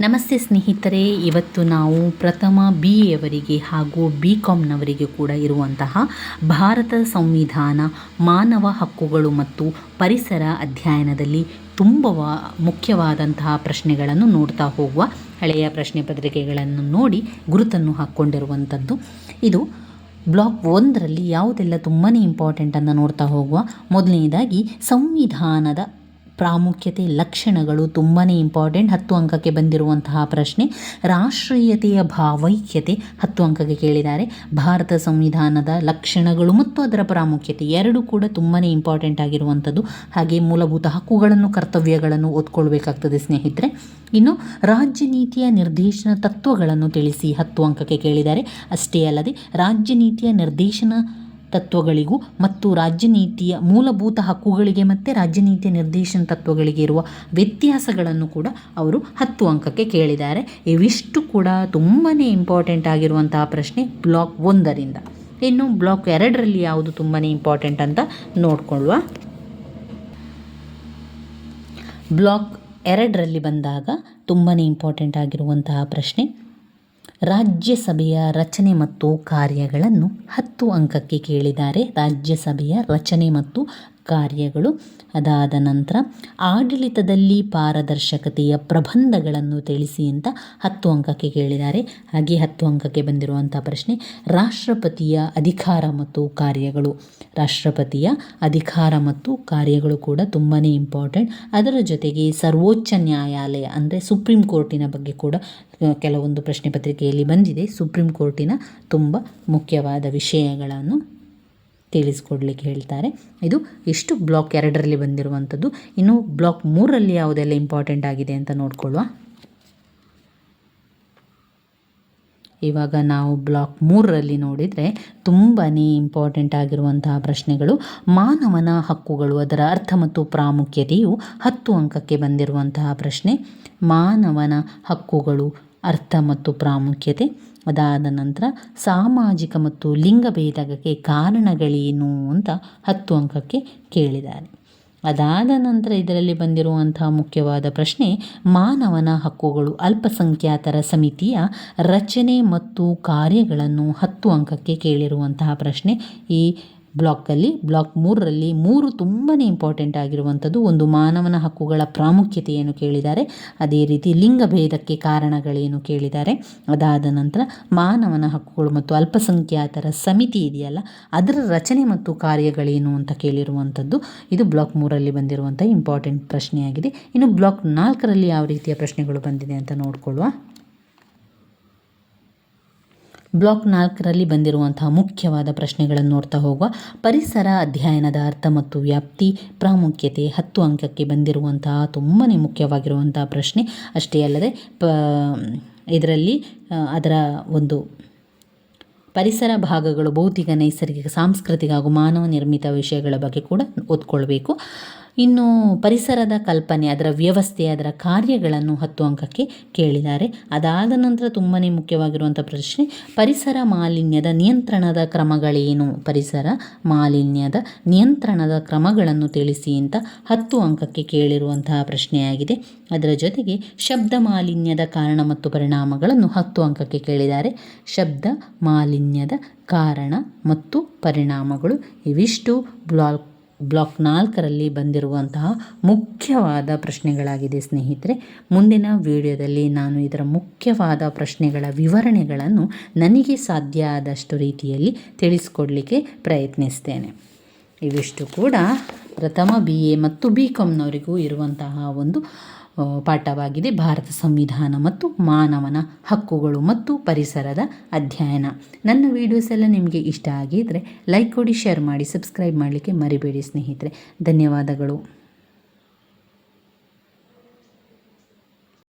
ನಮಸ್ತೆ ಸ್ನೇಹಿತರೆ, ಇವತ್ತು ನಾವು ಪ್ರಥಮ ಬಿ ಎವರಿಗೆ ಹಾಗೂ ಬಿ ಕಾಮ್ನವರಿಗೆ ಕೂಡ ಇರುವಂತಹ ಭಾರತದ ಸಂವಿಧಾನ, ಮಾನವ ಹಕ್ಕುಗಳು ಮತ್ತು ಪರಿಸರ ಅಧ್ಯಯನದಲ್ಲಿ ತುಂಬ ಮುಖ್ಯವಾದಂತಹ ಪ್ರಶ್ನೆಗಳನ್ನು ನೋಡ್ತಾ ಹೋಗುವ ಹಳೆಯ ಪ್ರಶ್ನೆ ಪತ್ರಿಕೆಗಳನ್ನು ನೋಡಿ ಗುರುತನ್ನು ಹಾಕ್ಕೊಂಡಿರುವಂಥದ್ದು. ಇದು ಬ್ಲಾಕ್ ಒಂದರಲ್ಲಿ ಯಾವುದೆಲ್ಲ ತುಂಬಾ ಇಂಪಾರ್ಟೆಂಟ್ ಅಂತ ನೋಡ್ತಾ ಹೋಗುವ. ಮೊದಲನೇದಾಗಿ, ಸಂವಿಧಾನದ ಪ್ರಾಮುಖ್ಯತೆ, ಲಕ್ಷಣಗಳು ತುಂಬಾ ಇಂಪಾರ್ಟೆಂಟ್ ಹತ್ತು ಅಂಕಕ್ಕೆ ಬಂದಿರುವಂತಹ ಪ್ರಶ್ನೆ, ರಾಷ್ಟ್ರೀಯತೆಯ ಭಾವೈಕ್ಯತೆ ಹತ್ತು ಅಂಕಕ್ಕೆ ಕೇಳಿದ್ದಾರೆ. ಭಾರತ ಸಂವಿಧಾನದ ಲಕ್ಷಣಗಳು ಮತ್ತು ಅದರ ಪ್ರಾಮುಖ್ಯತೆ ಎರಡು ಕೂಡ ತುಂಬಾ ಇಂಪಾರ್ಟೆಂಟ್ ಆಗಿರುವಂಥದ್ದು. ಹಾಗೆ ಮೂಲಭೂತ ಹಕ್ಕುಗಳನ್ನು, ಕರ್ತವ್ಯಗಳನ್ನು ಓದ್ಕೊಳ್ಬೇಕಾಗ್ತದೆ ಸ್ನೇಹಿತರೆ. ಇನ್ನು ರಾಜ್ಯ ನೀತಿಯ ನಿರ್ದೇಶನ ತತ್ವಗಳನ್ನು ತಿಳಿಸಿ ಹತ್ತು ಅಂಕಕ್ಕೆ ಕೇಳಿದ್ದಾರೆ. ಅಷ್ಟೇ ಅಲ್ಲದೆ ರಾಜ್ಯ ನೀತಿಯ ನಿರ್ದೇಶನ ತತ್ವಗಳಿಗೂ ಮತ್ತು ರಾಜ್ಯ ನೀತಿಯ ಮೂಲಭೂತ ಹಕ್ಕುಗಳಿಗೆ ಮತ್ತು ರಾಜ್ಯ ನೀತಿಯ ನಿರ್ದೇಶನ ತತ್ವಗಳಿಗೆ ಇರುವ ವ್ಯತ್ಯಾಸಗಳನ್ನು ಕೂಡ ಅವರು ಹತ್ತು ಅಂಕಕ್ಕೆ ಕೇಳಿದ್ದಾರೆ. ಇವಿಷ್ಟು ಕೂಡ ತುಂಬಾ ಇಂಪಾರ್ಟೆಂಟ್ ಆಗಿರುವಂತಹ ಪ್ರಶ್ನೆ ಬ್ಲಾಕ್ ಒಂದರಿಂದ. ಇನ್ನು ಬ್ಲಾಕ್ ಎರಡರಲ್ಲಿ ಯಾವುದು ತುಂಬಾ ಇಂಪಾರ್ಟೆಂಟ್ ಅಂತ ನೋಡಿಕೊಳ್ಳುವ. ಬ್ಲಾಕ್ ಎರಡರಲ್ಲಿ ಬಂದಾಗ ತುಂಬಾ ಇಂಪಾರ್ಟೆಂಟ್ ಆಗಿರುವಂತಹ ಪ್ರಶ್ನೆ ರಾಜ್ಯಸಭೆಯ ರಚನೆ ಮತ್ತು ಕಾರ್ಯಗಳನ್ನು ಹತ್ತು ಅಂಕಕ್ಕೆ ಕೇಳಿದ್ದಾರೆ. ರಾಜ್ಯಸಭೆಯ ರಚನೆ ಮತ್ತು ಕಾರ್ಯಗಳು. ಅದಾದ ನಂತರ ಆಡಳಿತದಲ್ಲಿ ಪಾರದರ್ಶಕತೆಯ ಪ್ರಬಂಧಗಳನ್ನು ತಿಳಿಸಿ ಅಂತ ಹತ್ತು ಅಂಕಕ್ಕೆ ಕೇಳಿದ್ದಾರೆ. ಹಾಗೆ ಹತ್ತು ಅಂಕಕ್ಕೆ ಬಂದಿರುವಂಥ ಪ್ರಶ್ನೆ, ರಾಷ್ಟ್ರಪತಿಯ ಅಧಿಕಾರ ಮತ್ತು ಕಾರ್ಯಗಳು. ರಾಷ್ಟ್ರಪತಿಯ ಅಧಿಕಾರ ಮತ್ತು ಕಾರ್ಯಗಳು ಕೂಡ ತುಂಬಾ ಇಂಪಾರ್ಟೆಂಟ್ ಅದರ ಜೊತೆಗೆ ಸರ್ವೋಚ್ಚ ನ್ಯಾಯಾಲಯ ಅಂದರೆ ಸುಪ್ರೀಂ ಕೋರ್ಟಿನ ಬಗ್ಗೆ ಕೂಡ ಕೆಲವೊಂದು ಪ್ರಶ್ನೆ ಪತ್ರಿಕೆಯಲ್ಲಿ ಬಂದಿದೆ. ಸುಪ್ರೀಂ ಕೋರ್ಟಿನ ತುಂಬ ಮುಖ್ಯವಾದ ವಿಷಯಗಳನ್ನು ತಿಳಿಸ್ಕೊಡ್ಲಿಕ್ಕೆ ಹೇಳ್ತಾರೆ. ಇದು ಇಷ್ಟು ಬ್ಲಾಕ್ ಎರಡರಲ್ಲಿ ಬಂದಿರುವಂಥದ್ದು. ಇನ್ನು ಬ್ಲಾಕ್ ಮೂರರಲ್ಲಿ ಯಾವುದೆಲ್ಲ ಇಂಪಾರ್ಟೆಂಟ್ ಆಗಿದೆ ಅಂತ ನೋಡ್ಕೊಳ್ಳುವ. ಇವಾಗ ನಾವು ಬ್ಲಾಕ್ ಮೂರರಲ್ಲಿ ನೋಡಿದರೆ ತುಂಬಾ ಇಂಪಾರ್ಟೆಂಟ್ ಆಗಿರುವಂತಹ ಪ್ರಶ್ನೆಗಳು. ಮಾನವನ ಹಕ್ಕುಗಳು, ಅದರ ಅರ್ಥ ಮತ್ತು ಪ್ರಾಮುಖ್ಯತೆಯು ಹತ್ತು ಅಂಕಕ್ಕೆ ಬಂದಿರುವಂತಹ ಪ್ರಶ್ನೆ. ಮಾನವನ ಹಕ್ಕುಗಳು ಅರ್ಥ ಮತ್ತು ಪ್ರಾಮುಖ್ಯತೆ. ಅದಾದ ನಂತರ ಸಾಮಾಜಿಕ ಮತ್ತು ಲಿಂಗಭೇದಕ್ಕೆ ಕಾರಣಗಳೇನು ಅಂತ ಹತ್ತು ಅಂಕಕ್ಕೆ ಕೇಳಿದ್ದಾರೆ. ಅದಾದ ನಂತರ ಇದರಲ್ಲಿ ಬಂದಿರುವಂತಹ ಮುಖ್ಯವಾದ ಪ್ರಶ್ನೆ, ಮಾನವನ ಹಕ್ಕುಗಳು ಅಲ್ಪಸಂಖ್ಯಾತರ ಸಮಿತಿಯ ರಚನೆ ಮತ್ತು ಕಾರ್ಯಗಳನ್ನು ಹತ್ತು ಅಂಕಕ್ಕೆ ಕೇಳಿರುವಂತಹ ಪ್ರಶ್ನೆ ಈ ಬ್ಲಾಕಲ್ಲಿ, ಬ್ಲಾಕ್ ಮೂರರಲ್ಲಿ ಮೂರು ತುಂಬಾ ಇಂಪಾರ್ಟೆಂಟ್ ಆಗಿರುವಂಥದ್ದು ಒಂದು ಮಾನವನ ಹಕ್ಕುಗಳ ಪ್ರಾಮುಖ್ಯತೆಯನ್ನು ಕೇಳಿದ್ದಾರೆ. ಅದೇ ರೀತಿ ಲಿಂಗಭೇದಕ್ಕೆ ಕಾರಣಗಳೇನು ಕೇಳಿದ್ದಾರೆ. ಅದಾದ ನಂತರ ಮಾನವನ ಹಕ್ಕುಗಳು ಮತ್ತು ಅಲ್ಪಸಂಖ್ಯಾತರ ಸಮಿತಿ ಇದೆಯಲ್ಲ, ಅದರ ರಚನೆ ಮತ್ತು ಕಾರ್ಯಗಳೇನು ಅಂತ ಕೇಳಿರುವಂಥದ್ದು ಇದು ಬ್ಲಾಕ್ ಮೂರಲ್ಲಿ ಬಂದಿರುವಂಥ ಇಂಪಾರ್ಟೆಂಟ್ ಪ್ರಶ್ನೆಯಾಗಿದೆ. ಇನ್ನು ಬ್ಲಾಕ್ ನಾಲ್ಕರಲ್ಲಿ ಯಾವ ರೀತಿಯ ಪ್ರಶ್ನೆಗಳು ಬಂದಿದೆ ಅಂತ ನೋಡಿಕೊಳ್ಳುವ. ಬ್ಲಾಕ್ ನಾಲ್ಕರಲ್ಲಿ ಬಂದಿರುವಂತಹ ಮುಖ್ಯವಾದ ಪ್ರಶ್ನೆಗಳನ್ನು ನೋಡ್ತಾ ಹೋಗುವ ಪರಿಸರ ಅಧ್ಯಯನದ ಅರ್ಥ ಮತ್ತು ವ್ಯಾಪ್ತಿ, ಪ್ರಾಮುಖ್ಯತೆ ಹತ್ತು ಅಂಕಕ್ಕೆ ಬಂದಿರುವಂತಹ ತುಂಬಾ ಮುಖ್ಯವಾಗಿರುವಂತಹ ಪ್ರಶ್ನೆ. ಅಷ್ಟೇ ಅಲ್ಲದೆ ಪ, ಇದರಲ್ಲಿ ಅದರ ಒಂದು ಪರಿಸರ ಭಾಗಗಳು ಭೌತಿಕ, ನೈಸರ್ಗಿಕ, ಸಾಂಸ್ಕೃತಿಕ ಹಾಗೂ ಮಾನವ ನಿರ್ಮಿತ ವಿಷಯಗಳ ಬಗ್ಗೆ ಕೂಡ ಓದ್ಕೊಳ್ಬೇಕು. ಇನ್ನು ಪರಿಸರದ ಕಲ್ಪನೆ, ಅದರ ವ್ಯವಸ್ಥೆ, ಅದರ ಕಾರ್ಯಗಳನ್ನು ಹತ್ತು ಅಂಕಕ್ಕೆ ಕೇಳಿದ್ದಾರೆ. ಅದಾದ ನಂತರ ತುಂಬಾ ಮುಖ್ಯವಾಗಿರುವಂಥ ಪ್ರಶ್ನೆ, ಪರಿಸರ ಮಾಲಿನ್ಯದ ನಿಯಂತ್ರಣದ ಕ್ರಮಗಳೇನು? ಪರಿಸರ ಮಾಲಿನ್ಯದ ನಿಯಂತ್ರಣದ ಕ್ರಮಗಳನ್ನು ತಿಳಿಸಿ ಅಂತ ಹತ್ತು ಅಂಕಕ್ಕೆ ಕೇಳಿರುವಂತಹ ಪ್ರಶ್ನೆಯಾಗಿದೆ. ಅದರ ಜೊತೆಗೆ ಶಬ್ದ ಮಾಲಿನ್ಯದ ಕಾರಣ ಮತ್ತು ಪರಿಣಾಮಗಳನ್ನು ಹತ್ತು ಅಂಕಕ್ಕೆ ಕೇಳಿದ್ದಾರೆ. ಶಬ್ದ ಮಾಲಿನ್ಯದ ಕಾರಣ ಮತ್ತು ಪರಿಣಾಮಗಳು ಇವಿಷ್ಟು ಬ್ಲಾಕ್ ಬ್ಲಾಕ್ ನಾಲ್ಕರಲ್ಲಿ ಬಂದಿರುವಂತಹ ಮುಖ್ಯವಾದ ಪ್ರಶ್ನೆಗಳಾಗಿದೆ ಸ್ನೇಹಿತರೆ. ಮುಂದಿನ ವಿಡಿಯೋದಲ್ಲಿ ನಾನು ಇದರ ಮುಖ್ಯವಾದ ಪ್ರಶ್ನೆಗಳ ವಿವರಣೆಗಳನ್ನು ನನಗೆ ಸಾಧ್ಯ ಆದಷ್ಟು ರೀತಿಯಲ್ಲಿ ತಿಳಿಸ್ಕೊಡ್ಲಿಕ್ಕೆ ಪ್ರಯತ್ನಿಸ್ತೇನೆ. ಇವಿಷ್ಟು ಕೂಡ ಪ್ರಥಮ ಬಿ ಎ ಮತ್ತು ಬಿ ಕಾಮ್ನವರಿಗೂ ಇರುವಂತಹ ಒಂದು ಪಾಠವಾಗಿದೆ. ಭಾರತ ಸಂವಿಧಾನ ಮತ್ತು ಮಾನವನ ಹಕ್ಕುಗಳು ಮತ್ತು ಪರಿಸರದ ಅಧ್ಯಯನ. ನನ್ನ ವೀಡಿಯೋಸ್ ಎಲ್ಲ ನಿಮಗೆ ಇಷ್ಟ ಆಗಿದ್ದರೆ ಲೈಕ್ ಕೊಡಿ ಶೇರ್ ಮಾಡಿ ಸಬ್ಸ್ಕ್ರೈಬ್ ಮಾಡಲಿಕ್ಕೆ ಮರಿಬೇಡಿ ಸ್ನೇಹಿತರೆ. ಧನ್ಯವಾದಗಳು.